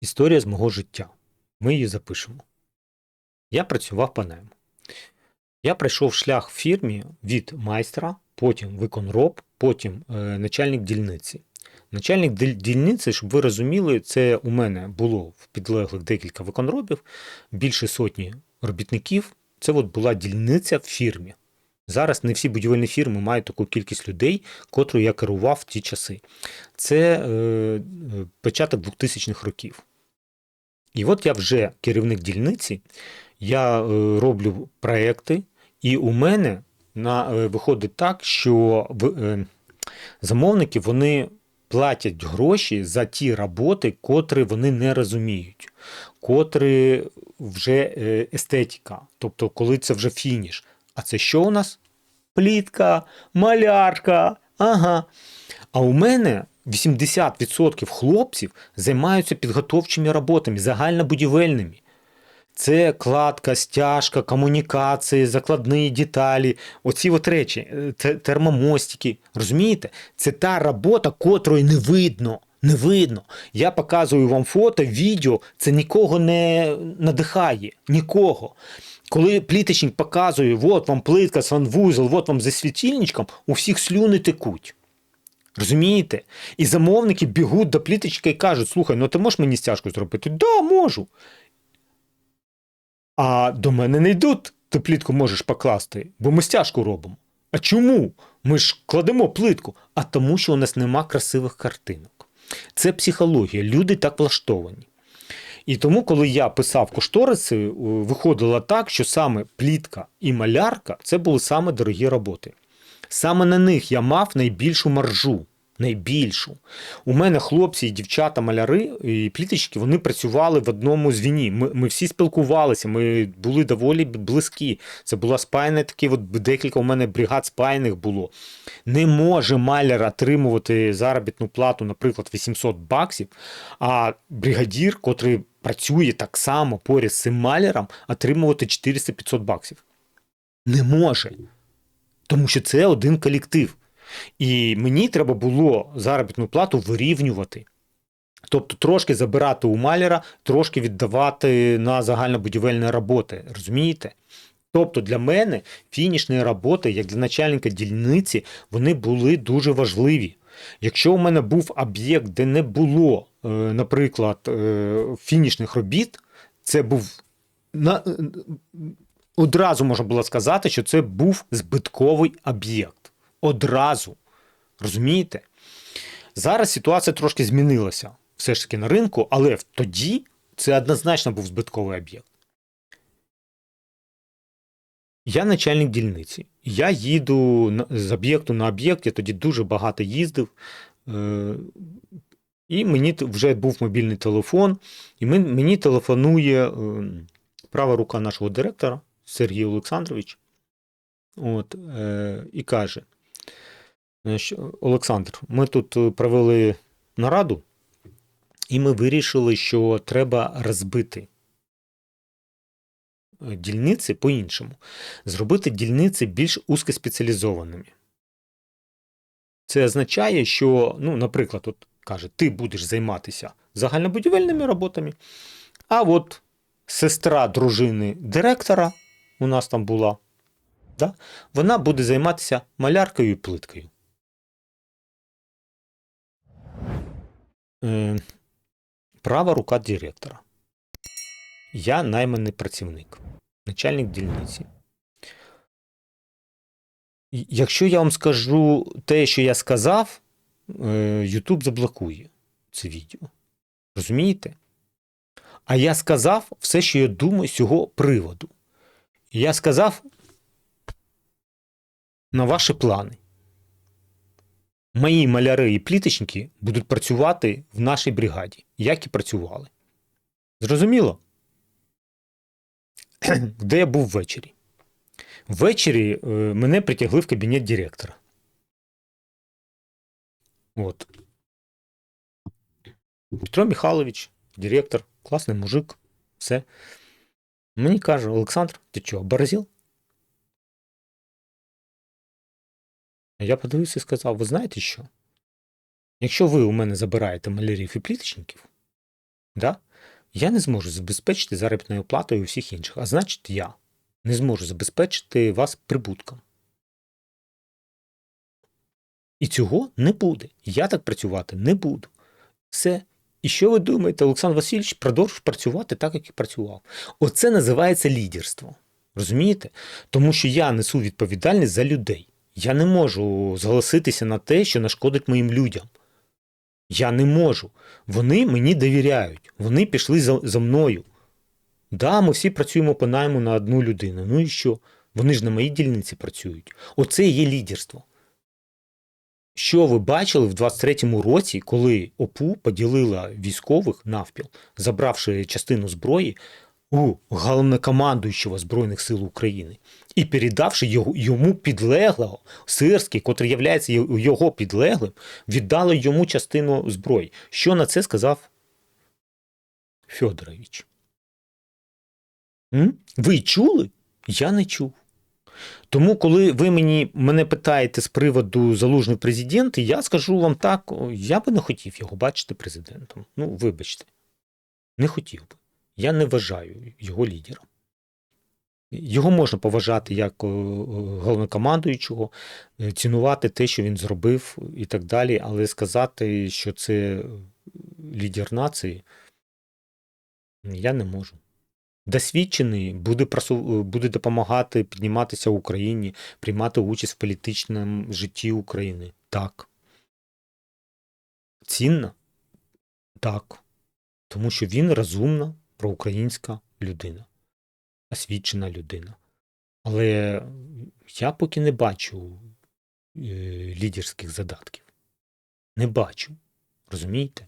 Історія з мого життя. Ми її запишемо. Я працював панем. Я пройшов шлях в фірмі від майстра, потім виконроб, потім е, начальник дільниці. Начальник дільниці, щоб ви розуміли, це у мене було в підлеглих декілька виконробів, більше сотні робітників. Це от була дільниця в фірмі. Зараз не всі будівельні фірми мають таку кількість людей, котру я керував в ті часи. Це е, е, початок 2000-х років. І от я вже керівник дільниці, я е, роблю проекти, і у мене на, е, виходить так, що в, е, замовники вони платять гроші за ті роботи, котрі вони не розуміють, котрі вже естетика, тобто коли це вже фініш. А це що у нас? Плітка, малярка. Ага. А у мене 80% хлопців займаються підготовчими роботами, загальнобудівельними. Це кладка, стяжка, комунікації, закладні деталі, оці от речі, е, термомостики. Розумієте? Це та робота, котрої не видно. Не видно. Я показую вам фото, відео, це нікого не надихає. Нікого. Коли пліточник показує, от вам плитка, санвузол, от вам за світильничком, у всіх слюни текуть. Розумієте? І замовники бігуть до пліточка і кажуть: слухай, ну ти можеш мені стяжку зробити? Да, можу. А до мене не йдуть, ти плітку можеш покласти, бо ми стяжку робимо. А чому? Ми ж кладемо плитку, а тому, що у нас нема красивих картинок. Це психологія, люди так влаштовані. І тому, коли я писав кошториси, е, виходило так, що саме плітка і малярка це були саме дорогі роботи. Саме на них я мав найбільшу маржу. Найбільшу. У мене хлопці і дівчата, маляри і пліточки, вони працювали в одному звіні. Ми, ми всі спілкувалися, ми були доволі близькі. Це була спаяна такі, от декілька у мене бригад спаяних було. Не може маляр отримувати заробітну плату, наприклад, 800 баксів, а бригадір, котрий працює так само поряд з цим маляром, отримувати 400-500 баксів. Не може. Тому що це один колектив. І мені треба було заробітну плату вирівнювати. Тобто трошки забирати у маляра, трошки віддавати на загальнобудівельні роботи. Розумієте? Тобто для мене фінішні роботи, як для начальника дільниці, вони були дуже важливі. Якщо у мене був об'єкт, де не було, е, наприклад, е, фінішних робіт, це був одразу можна було сказати, що це був збитковий об'єкт. Одразу. Розумієте? Зараз ситуація трошки змінилася все ж таки на ринку, але тоді це однозначно був збитковий об'єкт. Я начальник дільниці. Я їду з об'єкту на об'єкт, я тоді дуже багато їздив. Е, і мені вже був мобільний телефон, і мені телефонує е, права рука нашого директора Сергій Олександрович. От, е, і каже: Олександр, ми тут е, провели нараду, і ми вирішили, що треба розбити дільниці по-іншому, зробити дільниці більш узкоспеціалізованими. Це означає, що, ну, наприклад, от каже, ти будеш займатися загальнобудівельними роботами, а от сестра дружини директора у нас там була, да, вона буде займатися маляркою і плиткою. Е, права рука директора. Я найманий працівник, начальник дільниці. Якщо я вам скажу те, що я сказав, е, YouTube заблокує це відео. Розумієте? А я сказав все, що я думаю з цього приводу. Я сказав на ваші плани. Мої маляри і пліточники будуть працювати в нашій бригаді, як і працювали. Зрозуміло? Де я був ввечері? Ввечері е, мене притягли в кабінет директора. От. Петро Михайлович, директор, класний мужик, все. Мені каже, Олександр, ти чого, оборзів? А Я подивився і сказав: ви знаєте що? Якщо ви у мене забираєте малярів і пліточників, Да? Я не зможу забезпечити заробітною платою всіх інших, а значить, я не зможу забезпечити вас прибутком. І цього не буде. Я так працювати не буду. Все. І що ви думаєте, Олександр Васильович продовжив працювати так, як і працював. Оце називається лідерство. Розумієте? Тому що я несу відповідальність за людей. Я не можу зголоситися на те, що нашкодить моїм людям. Я не можу. Вони мені довіряють. Вони пішли за, за мною. Да, ми всі працюємо по найму на одну людину. Ну і що? Вони ж на моїй дільниці працюють. Оце є лідерство. Що ви бачили в 23-му році, коли ОПУ поділила військових навпіл, забравши частину зброї у головнокомандуючого Збройних сил України і передавши його, йому підлеглого, Сирський, котрий є його підлеглим, віддали йому частину зброї. Що на це сказав Федорович? М? Ви чули? Я не чув. Тому, коли ви мені мене питаєте з приводу залужний президент, я скажу вам так: я би не хотів його бачити президентом. Ну, вибачте, не хотів би. Я не вважаю його лідером. Його можна поважати як головнокомандуючого, е, цінувати те, що він зробив, і так далі, але сказати, що це лідер нації, я не можу. Досвідчений буде просу... буде допомагати підніматися Україні, приймати участь в політичному житті України. Так. Цінна? Так. Тому що він розумна проукраїнська людина, освічена людина. Але я поки не бачу е, лідерських задатків. Не бачу. Розумієте?